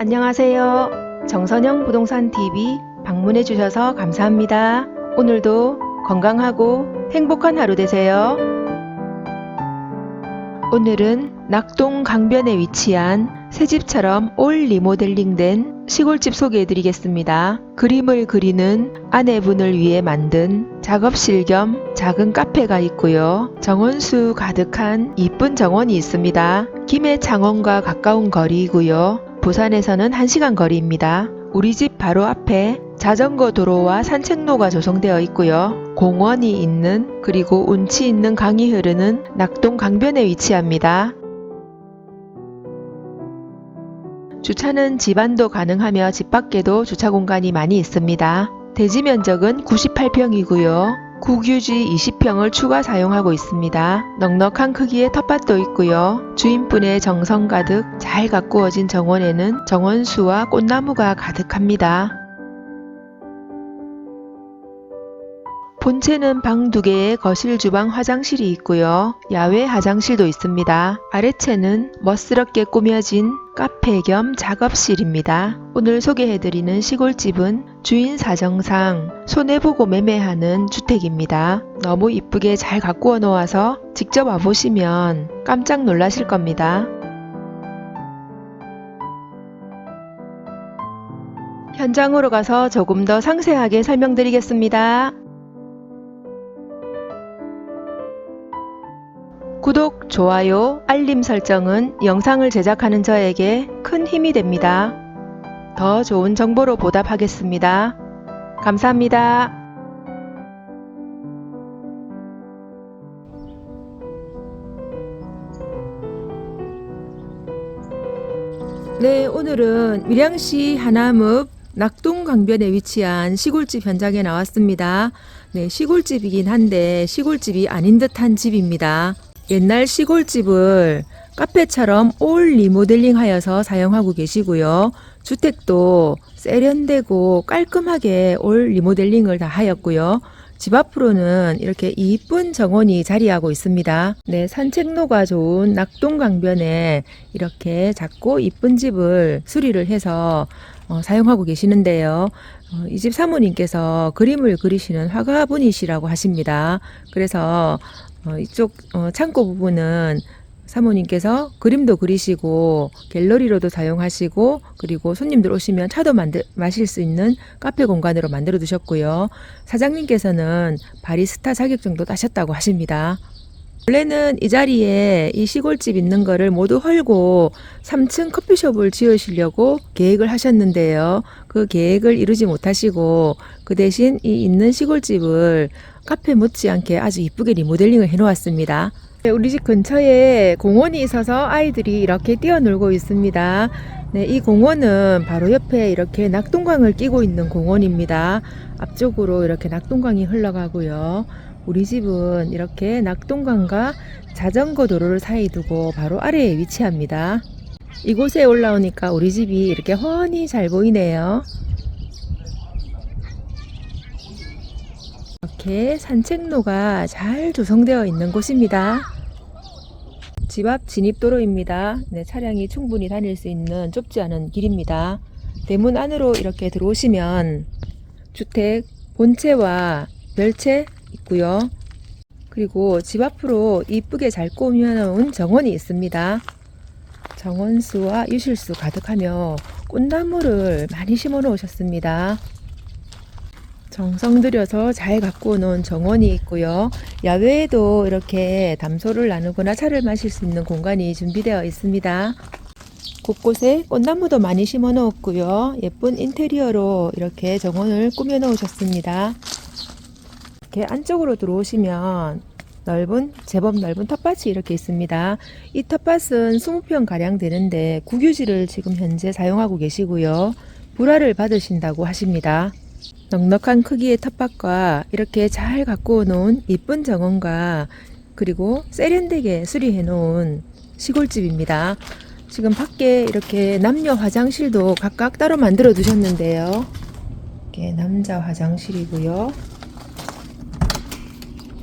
안녕하세요. 정선영 부동산 TV 방문해 주셔서 감사합니다. 오늘도 건강하고 행복한 하루 되세요. 오늘은 낙동 강변에 위치한 새 집처럼 올 리모델링된 시골집 소개해 드리겠습니다. 그림을 그리는 아내분을 위해 만든 작업실 겸 작은 카페가 있고요. 정원수 가득한 이쁜 정원이 있습니다. 김해 창원과 가까운 거리이고요. 부산에서는 1시간 거리입니다. 우리 집 바로 앞에 자전거 도로와 산책로가 조성되어 있고요. 공원이 있는 그리고 운치 있는 강이 흐르는 낙동 강변에 위치합니다. 주차는 집 안도 가능하며 집 밖에도 주차 공간이 많이 있습니다. 대지 면적은 98평이고요. 국유지 20평을 추가 사용하고 있습니다. 넉넉한 크기의 텃밭도 있고요. 주인분의 정성 가득 잘 가꾸어진 정원에는 정원수와 꽃나무가 가득합니다. 본체는 방 두 개에 거실, 주방, 화장실이 있고요. 야외 화장실도 있습니다. 아래채는 멋스럽게 꾸며진 카페 겸 작업실입니다. 오늘 소개해드리는 시골집은 주인 사정상 손해보고 매매하는 주택입니다. 너무 이쁘게 잘 가꾸어 놓아서 직접 와보시면 깜짝 놀라실 겁니다. 현장으로 가서 조금 더 상세하게 설명드리겠습니다. 구독, 좋아요, 알림 설정은 영상을 제작하는 저에게 큰 힘이 됩니다. 더 좋은 정보로 보답하겠습니다. 감사합니다. 네, 오늘은 밀양시 하남읍 낙동 강변에 위치한 시골집 현장에 나왔습니다. 네, 시골집이긴 한데 시골집이 아닌 듯한 집입니다. 옛날 시골집을 카페처럼 올 리모델링 하여서 사용하고 계시고요. 주택도 세련되고 깔끔하게 올 리모델링을 다 하였고요. 집 앞으로는 이렇게 이쁜 정원이 자리하고 있습니다. 네, 산책로가 좋은 낙동강변에 이렇게 작고 이쁜 집을 수리를 해서 어, 사용하고 계시는데요. 어, 이집 사모님께서 그림을 그리시는 화가분이시라고 하십니다. 그래서 어, 이쪽 어, 창고 부분은 사모님께서 그림도 그리시고 갤러리로도 사용하시고 그리고 손님들 오시면 차도 만들, 마실 수 있는 카페 공간으로 만들어 두셨고요. 사장님께서는 바리스타 자격증도 따셨다고 하십니다. 원래는 이 자리에 이 시골집 있는 거를 모두 헐고 3층 커피숍을 지으시려고 계획을 하셨는데요. 그 계획을 이루지 못하시고 그 대신 이 있는 시골집을 카페 못지않게 아주 이쁘게 리모델링을 해 놓았습니다. 네, 우리 집 근처에 공원이 있어서 아이들이 이렇게 뛰어놀고 있습니다. 네, 이 공원은 바로 옆에 이렇게 낙동강을 끼고 있는 공원입니다. 앞쪽으로 이렇게 낙동강이 흘러가고요. 우리 집은 이렇게 낙동강과 자전거 도로를 사이 두고 바로 아래에 위치합니다. 이곳에 올라오니까 우리 집이 이렇게 훤히 잘 보이네요. 이렇게 산책로가 잘 조성되어 있는 곳입니다. 집 앞 진입도로입니다. 네, 차량이 충분히 다닐 수 있는 좁지 않은 길입니다. 대문 안으로 이렇게 들어오시면 주택 본체와 멸체 있고요. 그리고 집 앞으로 이쁘게 잘 꾸며놓은 정원이 있습니다. 정원수와 유실수 가득하며 꽃나무를 많이 심어 놓으셨습니다. 정성 들여서 잘 가꾸어 놓은 정원이 있고요. 야외에도 이렇게 담소를 나누거나 차를 마실 수 있는 공간이 준비되어 있습니다. 곳곳에 꽃나무도 많이 심어 놓았고요. 예쁜 인테리어로 이렇게 정원을 꾸며 놓으셨습니다. 이렇게 안쪽으로 들어오시면 넓은 제법 넓은 텃밭이 이렇게 있습니다. 이 텃밭은 20평 가량 되는데 국유지를 지금 현재 사용하고 계시고요. 불화를 받으신다고 하십니다. 넉넉한 크기의 텃밭과 이렇게 잘 가꾸어 놓은 이쁜 정원과 그리고 세련되게 수리해 놓은 시골집입니다. 지금 밖에 이렇게 남녀 화장실도 각각 따로 만들어 두셨는데요. 이게 남자 화장실이고요.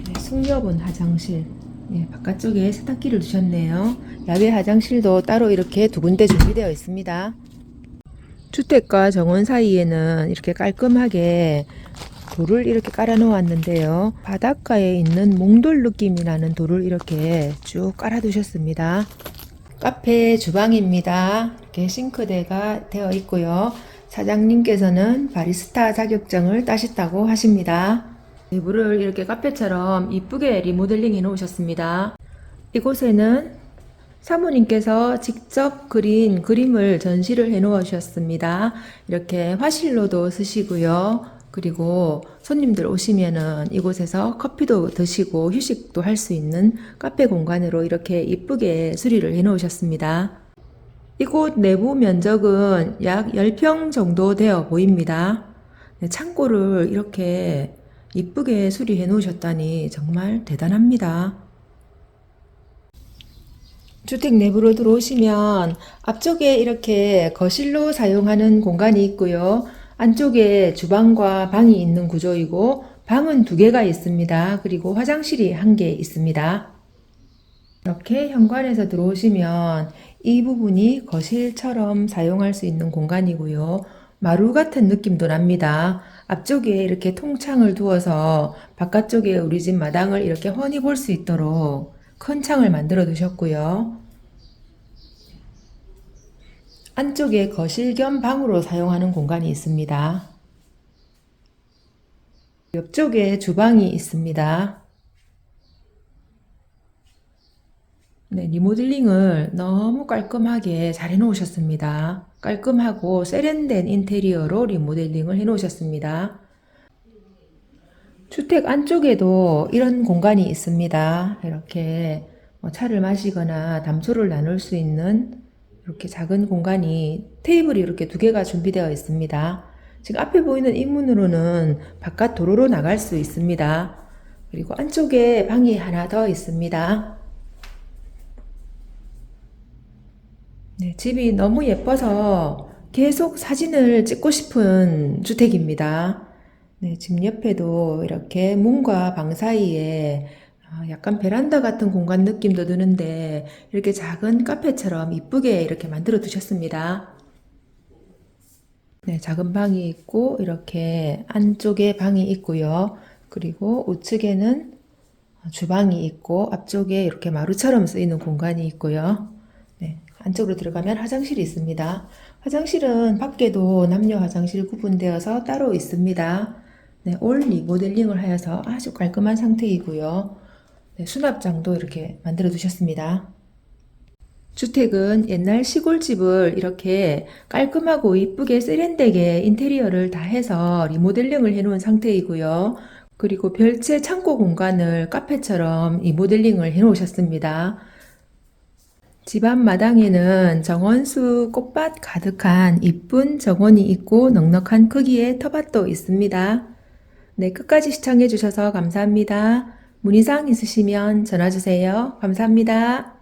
네, 숙녀분 화장실. 네, 바깥쪽에 세탁기를 두셨네요. 야외 화장실도 따로 이렇게 두 군데 준비되어 있습니다. 주택과 정원 사이에는 이렇게 깔끔하게 돌을 이렇게 깔아 놓았는데요. 바닷가에 있는 몽돌 느낌이 나는 돌을 이렇게 쭉 깔아 두셨습니다. 카페 주방입니다. 이렇게 싱크대가 되어 있고요. 사장님께서는 바리스타 자격증을 따셨다고 하십니다. 내부를 이렇게 카페처럼 이쁘게 리모델링 해 놓으셨습니다. 이곳에는 사모님께서 직접 그린 그림을 전시를 해 놓으셨습니다. 이렇게 화실로도 쓰시고요. 그리고 손님들 오시면은 이곳에서 커피도 드시고 휴식도 할 수 있는 카페 공간으로 이렇게 이쁘게 수리를 해 놓으셨습니다. 이곳 내부 면적은 약 10평 정도 되어 보입니다. 네, 창고를 이렇게 이쁘게 수리해 놓으셨다니 정말 대단합니다. 주택 내부로 들어오시면 앞쪽에 이렇게 거실로 사용하는 공간이 있고요. 안쪽에 주방과 방이 있는 구조이고 방은 두 개가 있습니다. 그리고 화장실이 한 개 있습니다. 이렇게 현관에서 들어오시면 이 부분이 거실처럼 사용할 수 있는 공간이고요. 마루 같은 느낌도 납니다. 앞쪽에 이렇게 통창을 두어서 바깥쪽에 우리 집 마당을 이렇게 훤히 볼 수 있도록 큰 창을 만들어 두셨고요. 안쪽에 거실 겸 방으로 사용하는 공간이 있습니다. 옆쪽에 주방이 있습니다. 네, 리모델링을 너무 깔끔하게 잘 해놓으셨습니다. 깔끔하고 세련된 인테리어로 리모델링을 해놓으셨습니다. 주택 안쪽에도 이런 공간이 있습니다. 이렇게 뭐 차를 마시거나 담소를 나눌 수 있는 이렇게 작은 공간이 테이블이 이렇게 두 개가 준비되어 있습니다. 지금 앞에 보이는 이 문으로는 바깥 도로로 나갈 수 있습니다. 그리고 안쪽에 방이 하나 더 있습니다. 네, 집이 너무 예뻐서 계속 사진을 찍고 싶은 주택입니다. 네, 집 옆에도 이렇게 문과 방 사이에 아, 약간 베란다 같은 공간 느낌도 드는데 이렇게 작은 카페처럼 이쁘게 이렇게 만들어 두셨습니다. 네, 작은 방이 있고 이렇게 안쪽에 방이 있고요. 그리고 우측에는 주방이 있고 앞쪽에 이렇게 마루처럼 쓰이는 공간이 있고요. 네, 안쪽으로 들어가면 화장실이 있습니다. 화장실은 밖에도 남녀 화장실 구분되어서 따로 있습니다. 네, 올 리모델링을 하여서 아주 깔끔한 상태이고요. 네, 수납장도 이렇게 만들어 두셨습니다. 주택은 옛날 시골집을 이렇게 깔끔하고 이쁘게 세련되게 인테리어를 다 해서 리모델링을 해놓은 상태이고요. 그리고 별채 창고 공간을 카페처럼 리모델링을 해놓으셨습니다. 집 앞 마당에는 정원수 꽃밭 가득한 이쁜 정원이 있고 넉넉한 크기의 터밭도 있습니다. 네, 끝까지 시청해 주셔서 감사합니다. 문의사항 있으시면 전화 주세요. 감사합니다.